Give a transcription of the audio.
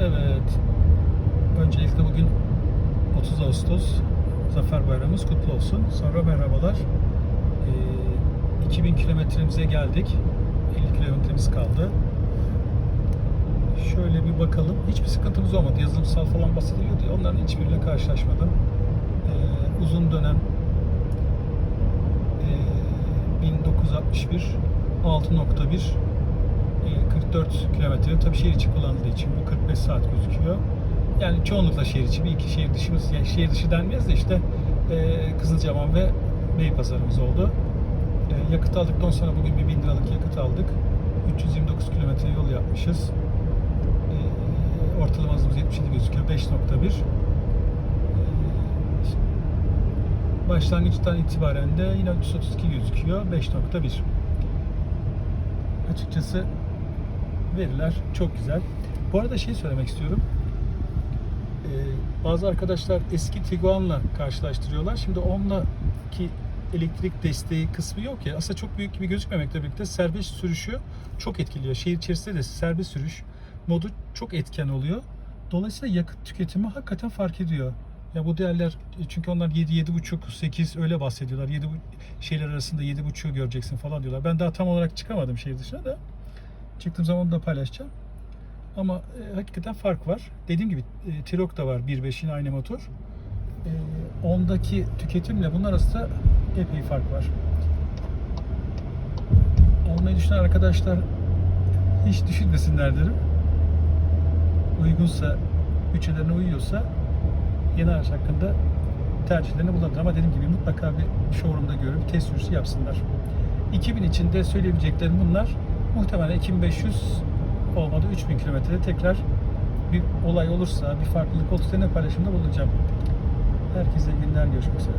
Evet. Öncelikle bugün 30 Ağustos Zafer Bayramımız kutlu olsun. Sonra merhabalar. Ee, 2000 kilometremize geldik. 50 kilometremiz kaldı. Şöyle bir bakalım. Hiçbir sıkıntımız olmadı. Yazılımsal falan bahsediliyordu ya. Onların hiçbiriyle karşılaşmadım. Ee, uzun dönem ee, 1961 6.1 e, 44 kilometre. Tabii şehir içi kullanıldığı için bu 45 saat gözüküyor. Yani çoğunlukla şehir içi. Bir iki şehir dışımız, yani şehir dışı denmez de işte e, Kızılcahamam ve Beypazarımız oldu. E, yakıt aldıktan sonra bugün bir 1000 liralık yakıt aldık. 329 kilometre yol yapmışız. E, ortalama hızımız 77 gözüküyor. 5.1 E, başlangıçtan itibaren de yine 332 gözüküyor. 5.1 açıkçası veriler çok güzel. Bu arada şey söylemek istiyorum. Ee, bazı arkadaşlar eski Tiguan'la karşılaştırıyorlar. Şimdi onunla ki elektrik desteği kısmı yok ya. Aslında çok büyük gibi gözükmemekle birlikte serbest sürüşü çok etkiliyor. Şehir içerisinde de serbest sürüş modu çok etken oluyor. Dolayısıyla yakıt tüketimi hakikaten fark ediyor. Ya bu değerler çünkü onlar 7 7,5 8 öyle bahsediyorlar. 7 şeyler arasında 7,5'u göreceksin falan diyorlar. Ben daha tam olarak çıkamadım şehir dışına da. Çıktığım zaman da paylaşacağım. Ama e, hakikaten fark var. Dediğim gibi e, T-Roc da var 1.5 yine aynı motor. E, ondaki tüketimle bunun arasında epey fark var. Almayı düşünen arkadaşlar hiç düşünmesinler derim. Uygunsa, bütçelerine uyuyorsa yeni araç hakkında tercihlerini bulunur. Ama dediğim gibi mutlaka bir showroom'da görüp test sürüşü yapsınlar. 2000 içinde söyleyebileceklerim bunlar. Muhtemelen 2500 olmadı 3000 kilometrede tekrar bir olay olursa, bir farklılık olursa ne paylaşımda bulunacağım. Herkese günler, görüşmek üzere.